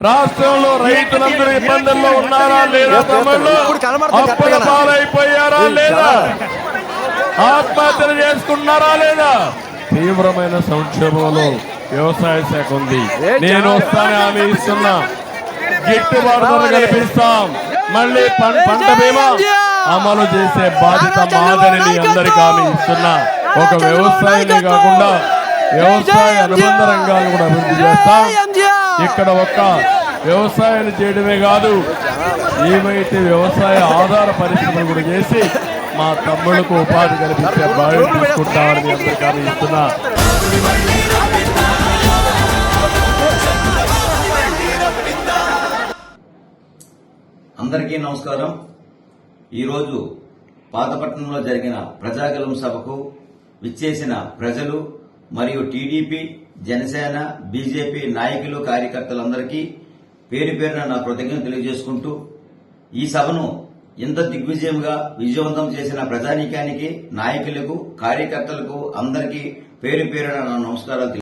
రాష్ట్రంలో రైతులందరూ ఇబ్బందుల్లో ఉన్నారా లేదా? అప్పుల? పాలైపోయారా లేదా? ఆత్మహత్యలు చేసుకున్నారా లేదా? తీవ్రమైన సంక్షోభంలో వ్యవసాయ శాఖ ఉంది. నేను వస్తానే హామీ ఇస్తున్నా. గిట్టుబాటు. కల్పిస్తాం. మళ్ళీ పంట బీమా అమలు చేసే బాధ్యత మాదని అందరికీ హామీ ఇస్తున్నా. ఒక వ్యవసాయమే కాకుండా వ్యవసాయ అనుబంధ రంగాలను కూడా అభివృద్ధి చేస్తాం. ఇక్కడ ఒక్క వ్యవసాయాన్ని చేయడమే కాదు ఏమైతే వ్యవసాయ ఆధార పరిశ్రమలు కూడా చేసి మా తమ్ముళ్ళకు ఉపాధి కల్పించే బాధ్యత తీసుకుంటామని మీ అందరికీ ఇస్తున్నా. అందరికీ నమస్కారం. ఈరోజు పాతపట్నంలో జరిగిన ప్రజాగలం సభకు విచ్చేసిన ప్రజలు మరియు టీడీపీ జనసేన బీజేపీ నాయకులు కార్యకర్తలందరికీ పేరు పేరున నా కృతజ్ఞతలు తెలియజేసుకుంటూ ఈ సభను ఇంత దిగ్విజయంగా విజయవంతం చేసిన ప్రజానీకానికి నాయకులకు కార్యకర్తలకు అందరికీ పేరు పేరున నా నమస్కారాలు